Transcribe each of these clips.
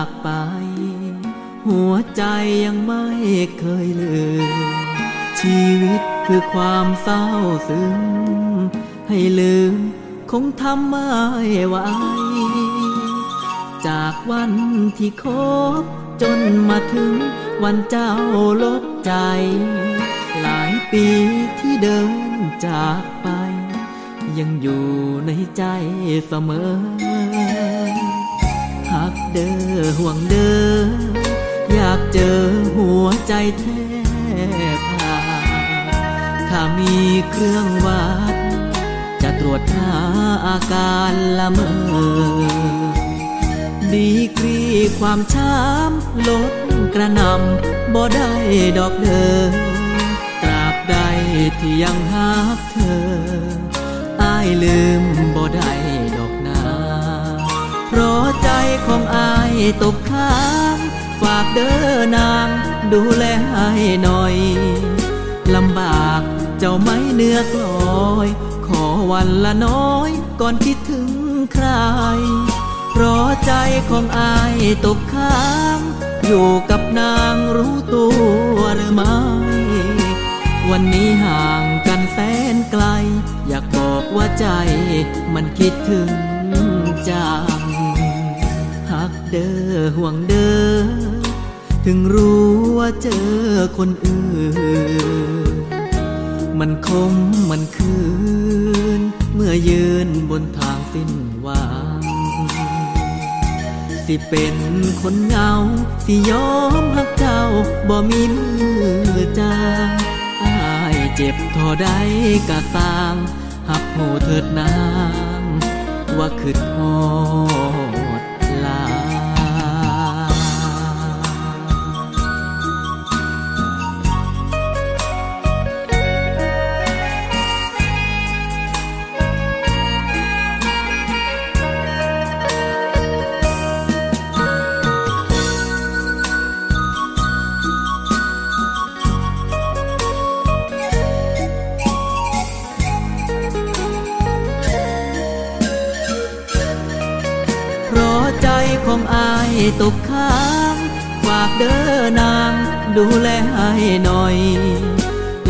ากไป หัวใจยังไม่เคยลืม ชีวิตคือความเศร้าซึมให้ลืมคงทำไม่ไหว จากวันที่คบจนมาถึงวันเจ้าลบใจ หลายปีที่เดินจากไป ยังอยู่ในใจเสมอ เด้อห่วงเด้ออยากเจอหัวใจแทบขาดถ้ามีเครื่องวัด จะตรวจหาอาการละเมอ ดีกรีความช้ำลดกระนำบ่ได้ดอกเดิมตราบใดที่ยังหักเธอ อายลืมบ่ได้ดอก ของอายตกค้างฝากเด้อนางดูแลให้หน่อยลำบากเจ้าไม่เนื้อกลอย ขอวันละน้อยก่อนคิดถึงใคร เพราะใจของอายตกค้าง อยู่กับนางรู้ตัวหรือไม่ วันนี้ห่างกันแสนไกล อยากบอกว่าใจมันคิดถึงจังหัก เด้อห่วงเด้อ ถึงรู้ว่าเจอคนอื่น มันคมมันคืน เมื่อยืนบนทางสิ้นหวังสิเป็นคนเงา สิยอมหักเจ้าบ่มีมือจางอายเจ็บท่าใดกะตางหักโหเถิดนาง ว่าคือทอ ราะใจของอายตกค้าง ฝากเด้อนางดูแลให้หน่อย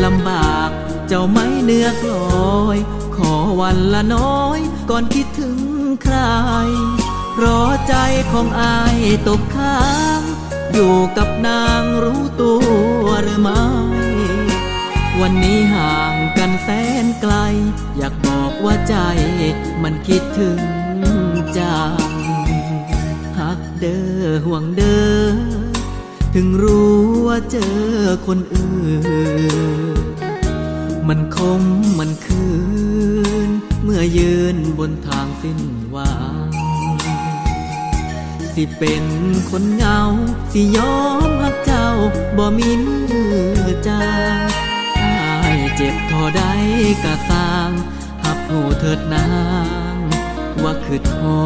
ลำบากเจ้าไม่เนื้อกลอย ขอวันละน้อย ก่อนคิดถึงใครเพราะใจของอายตกค้าง อยู่กับนางรู้ตัวหรือไม่วันนี้ห่างกันแสนไกล อยากบอกว่าใจมันคิดถึงจังหัก เด้อห่วงเด้อถึงรู้ว่าเจอคนอื่น มันคมมันคืน เมื่อยืนบนทางสิ้นหวังสิเป็นคนเงา สิยอมหักเจ้าบ่มีมือจางอายเจ็บท่าใดกะตางหับหูเถิดนาง ว่าคือทอ